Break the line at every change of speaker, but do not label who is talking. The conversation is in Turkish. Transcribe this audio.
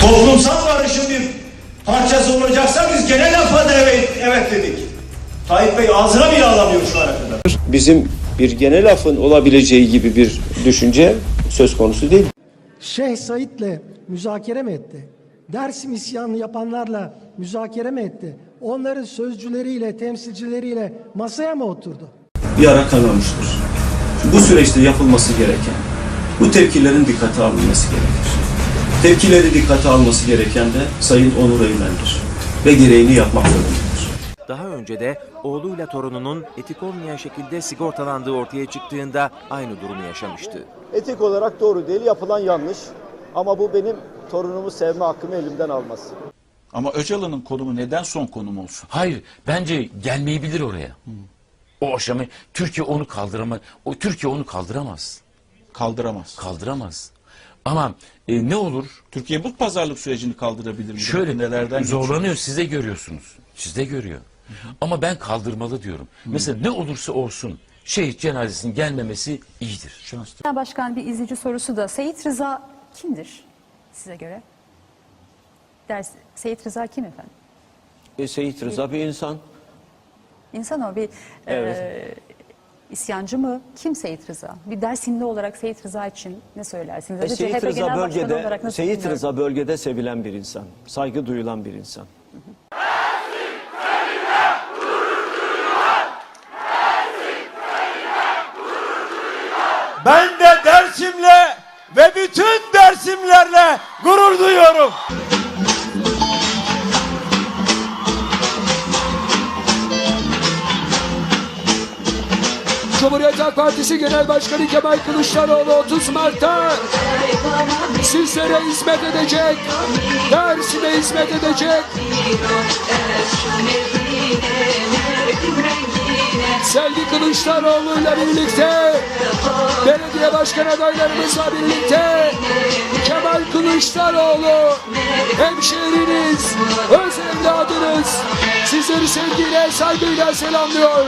Toplumsal barışın bir parçası olacaksa biz gene lafa da evet, evet dedik. Tayyip Bey ağzına bile alamıyor şu ana kadar.
Bizim bir genel affın olabileceği gibi bir düşünce söz konusu değil.
Şeyh Said'le müzakere mi etti? Dersim isyanını yapanlarla müzakere mi etti? Onların sözcüleriyle, temsilcileriyle masaya mı oturdu?
Bir ara kanamıştır. Bu süreçte yapılması gereken, bu tepkilerin dikkate alınması gerekir. Tepkileri dikkate alması gereken de Sayın Onur Eymen'dir. Ve gereğini yapmak zorundadır.
Daha önce de oğluyla torununun etik olmayan şekilde sigortalandığı ortaya çıktığında aynı durumu yaşamıştı.
Etik olarak doğru değil, yapılan yanlış. Ama bu benim torunumu sevme hakkımı elimden almaz.
Ama Öcalan'ın konumu neden son konum olsun?
Hayır, bence gelmeyebilir oraya. O aşamı Türkiye onu kaldıramaz. O Türkiye onu kaldıramaz.
Kaldıramaz.
Kaldıramaz. Ama e, ne olur?
Türkiye bu pazarlık sürecini kaldırabilir mi?
Şöyle
nelerden
zorlanıyor. Siz de görüyorsunuz. Siz de görüyor. Ama ben kaldırmalı diyorum. Mesela ne olursa olsun şehit cenazesinin gelmemesi iyidir.
Şans.
Genel Başkan bir izleyici sorusu da Seyit Rıza kimdir size göre? Ders, Seyit Rıza kim efendim?
E, Seyit Rıza bir insan.
İnsan o bir e, isyancı mı? Kim Seyit Rıza? Bir Dersimli olarak Seyit Rıza için ne söylersiniz?
E, Seyit Rıza bölgede Seyit. Rıza bölgede sevilen bir insan. Saygı duyulan bir insan.
Ben de Dersim'le ve bütün Dersimlerle gurur duyuyorum.
Cumhuriyet Halk Partisi Genel Başkanı Kemal Kılıçdaroğlu 30 Mart'ta sizlere hizmet edecek, Dersim'e hizmet edecek. Selvi Kılıçdaroğlu ile birlikte belediye başkan adaylarımızla birlikte Kemal Kılıçdaroğlu hemşehriniz, öz evladınız sizleri sevgiyle, saygıyla selamlıyor.